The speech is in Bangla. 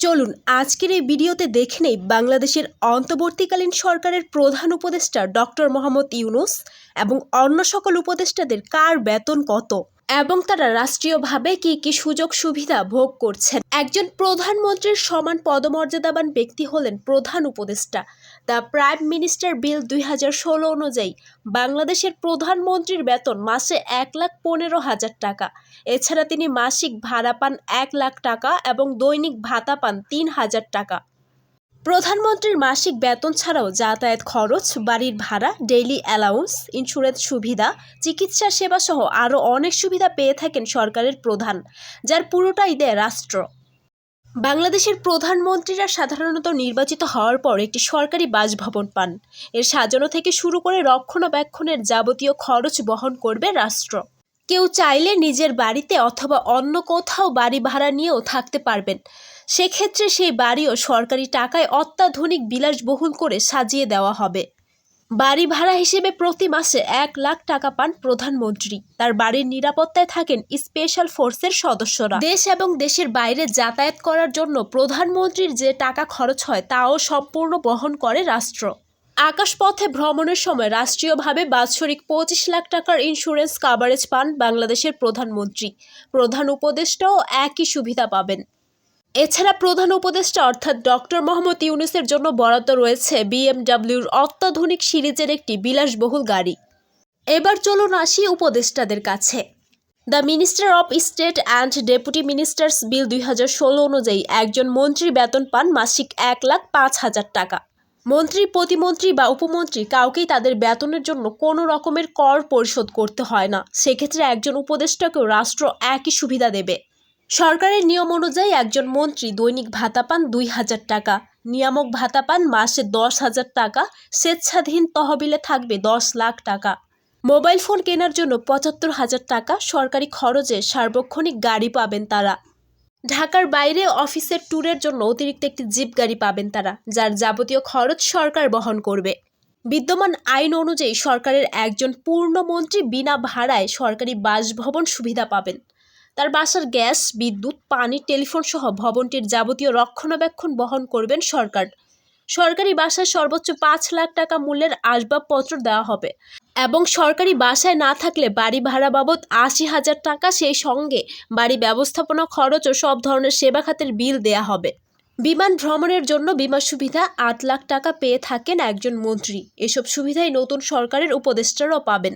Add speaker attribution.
Speaker 1: চলুন আজকের এই ভিডিওতে দেখে নেই বাংলাদেশের অন্তর্বর্তীকালীন সরকারের প্রধান উপদেষ্টা ডক্টর মোহাম্মদ ইউনুস এবং অন্য সকল উপদেষ্টাদের কার বেতন কত? এবং তারা রাষ্ট্রীয়ভাবে কি কি সুযোগ সুবিধা ভোগ করছেন। একজন প্রধানমন্ত্রীর সমান পদমর্যাদাবান ব্যক্তি হলেন প্রধান উপদেষ্টা। দ্য প্রাইম মিনিস্টার বিল দুই হাজার ষোলো অনুযায়ী বাংলাদেশের প্রধানমন্ত্রীর বেতন মাসে এক লাখ পনেরো হাজার টাকা। এছাড়া তিনি মাসিক ভাড়া পান এক লাখ টাকা এবং দৈনিক ভাতা পান তিন হাজার টাকা। প্রধানমন্ত্রীর মাসিক বেতন ছাড়াও যাতায়াত খরচ, বাড়ির ভাড়া, ডেইলি অ্যালাউন্স ইন্স্যুরেন্স সুবিধা, চিকিৎসা সেবা সহ আরও অনেক সুবিধা পেয়ে থাকেন সরকারের প্রধান, যার পুরোটাই দেয় রাষ্ট্র। বাংলাদেশের প্রধানমন্ত্রীরা সাধারণত নির্বাচিত হওয়ার পর একটি সরকারি বাসভবন পান। এর সাজানো থেকে শুরু করে রক্ষণাবেক্ষণের যাবতীয় খরচ বহন করবে রাষ্ট্র। কেউ চাইলে নিজের বাড়িতে অথবা অন্য কোথাও বাড়ি ভাড়া নিয়েও থাকতে পারবেন। সেক্ষেত্রে সেই বাড়িও সরকারি টাকায় অত্যাধুনিক বিলাসবহুল করে সাজিয়ে দেওয়া হবে। বাড়ি ভাড়া হিসেবে প্রতি মাসে এক লাখ টাকা পান প্রধানমন্ত্রী। তার বাড়ির নিরাপত্তায় থাকেন স্পেশাল ফোর্সের সদস্যরা। দেশ এবং দেশের বাইরে যাতায়াত করার জন্য প্রধানমন্ত্রীর যে টাকা খরচ হয়, তাও সম্পূর্ণ বহন করে রাষ্ট্র। আকাশপথে ভ্রমণের সময় রাষ্ট্রীয়ভাবে বাৎসরিক পঁচিশ লাখ টাকার ইন্স্যুরেন্স কাভারেজ পান বাংলাদেশের প্রধানমন্ত্রী। প্রধান উপদেষ্টাও একই সুবিধা পাবেন। এছাড়া প্রধান উপদেষ্টা অর্থাৎ ডক্টর মোহাম্মদ ইউনুসের জন্য বরাদ্দ রয়েছে বিএমডাব্লিউর অত্যাধুনিক সিরিজের একটি বিলাসবহুল গাড়ি। এবার চলুন আসি উপদেষ্টাদের কাছে। The minister of state and deputy ministers bill দুই হাজার ষোলো অনুযায়ী একজন মন্ত্রী বেতন পান মাসিক এক লাখ পাঁচ হাজার টাকা। মন্ত্রী, প্রতিমন্ত্রী বা উপমন্ত্রী কাউকেই তাদের বেতনের জন্য কোনো রকমের কর পরিশোধ করতে হয় না। সেক্ষেত্রে একজন উপদেষ্টাকেও রাষ্ট্র একই সুবিধা দেবে। সরকারের নিয়ম অনুযায়ী একজন মন্ত্রী দৈনিক ভাতা পান দুই হাজার টাকা, নিয়ামক ভাতা পান মাসে দশ হাজার টাকা, স্বেচ্ছাধীন তহবিলে থাকবে দশ লাখ টাকা। মোবাইল ফোন কেনার জন্য পঁচাত্তর হাজার টাকা সরকারি খরচে সার্বক্ষণিক গাড়ি পাবেন তারা। ঢাকার বাইরে অফিসের ট্যুরের জন্য অতিরিক্ত একটি জিপ গাড়ি পাবেন তারা, যার যাবতীয় খরচ সরকার বহন করবে। বিদ্যমান আইন অনুযায়ী সরকারের একজন পূর্ণমন্ত্রী বিনা ভাড়ায় সরকারি বাসভবন সুবিধা পাবেন। তার বাসার গ্যাস, বিদ্যুৎ, পানি, টেলিফোন সহ ভবনটির যাবতীয় রক্ষণাবেক্ষণ বহন করবেন সরকার। সরকারি বাসায় সর্বোচ্চ পাঁচ লাখ টাকা মূল্যের আসবাবপত্র দেওয়া হবে। এবং সরকারি বাসায় না থাকলে বাড়ি ভাড়া বাবদ আশি হাজার টাকা সেই সঙ্গে বাড়ি ব্যবস্থাপনা খরচ ও সব ধরনের সেবা খাতের বিল দেয়া হবে। বিমান ভ্রমণের জন্য বিমা সুবিধা আট লাখ টাকা পেয়ে থাকেন একজন মন্ত্রী। এসব সুবিধাই নতুন সরকারের উপদেষ্টারাও পাবেন।